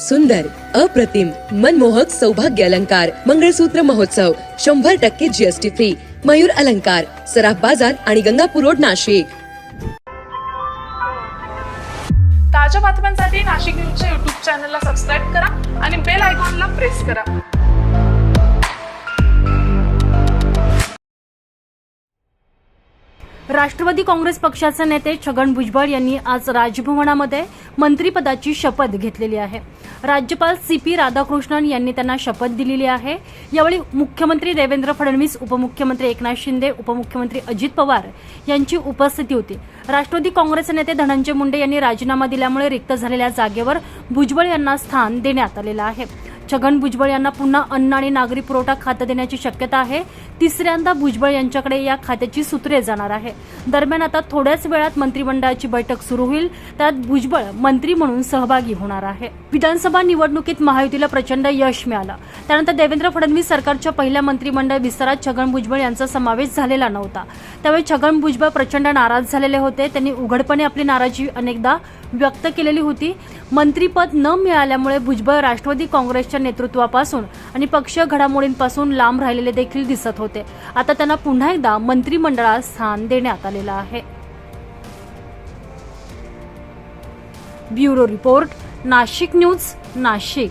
सुंदर अप्रतिम मनमोहक सौभाग्य अलंकार मंगळसूत्र महोत्सव शंभर टक्के जीएसटी फ्री मयूर अलंकार सराफ बाजार आणि गंगापूर रोड नाशिक. ताज्या बातम्यांसाठी नाशिक न्यूजच्या युट्यूब चॅनलला सबस्क्राईब करा आणि बेल आयकॉनला प्रेस करा. राष्ट्रवादी काँग्रेस पक्षाचे नेते छगन भुजबळ यांनी आज राजभवनामध्ये मंत्रिपदाची शपथ घेतलेली आहे. राज्यपाल सी पी राधाकृष्णन यांनी त्यांना शपथ दिलेली आहे. यावेळी मुख्यमंत्री देवेंद्र फडणवीस उपमुख्यमंत्री एकनाथ शिंदे उपमुख्यमंत्री अजित पवार यांची उपस्थिती होती. राष्ट्रवादी काँग्रेसचे नेते धनंजय मुंडे यांनी राजीनामा दिल्यामुळे रिक्त झालेल्या जागेवर भुजबळ यांना स्थान देण्यात आलेलं आहे. छगन भुजबळ यांना पुन्हा अन्न आणि नागरी पुरवठा खातं देण्याची शक्यता आहे. तिसऱ्यांदा भुजबळ यांच्याकडे या खात्याची सूत्रे जाणार आहे. दरम्यान आता थोड्याच वेळात मंत्रिमंडळाची बैठक सुरू होईल. त्यात भुजबळ मंत्री म्हणून सहभागी होणार आहे. विधानसभा निवडणुकीत महायुतीला प्रचंड यश मिळालं. त्यानंतर देवेंद्र फडणवीस सरकारच्या पहिल्या मंत्रिमंडळ विस्तारात छगन भुजबळ यांचा समावेश झालेला नव्हता. त्यावेळी छगन भुजबळ प्रचंड नाराज झालेले होते. त्यांनी उघडपणे आपली नाराजी अनेकदा व्यक्त केलेली होती. मंत्रीपद न मिळाल्यामुळे भुजबळ राष्ट्रवादी काँग्रेसच्या नेतृत्वापासून आणि पक्ष घडामोडींपासून लांब राहिलेले देखील दिसत होते. आता त्यांना पुन्हा एकदा मंत्रिमंडळात स्थान देण्यात आलेलं आहे. Bureau report Nashik news Nashik.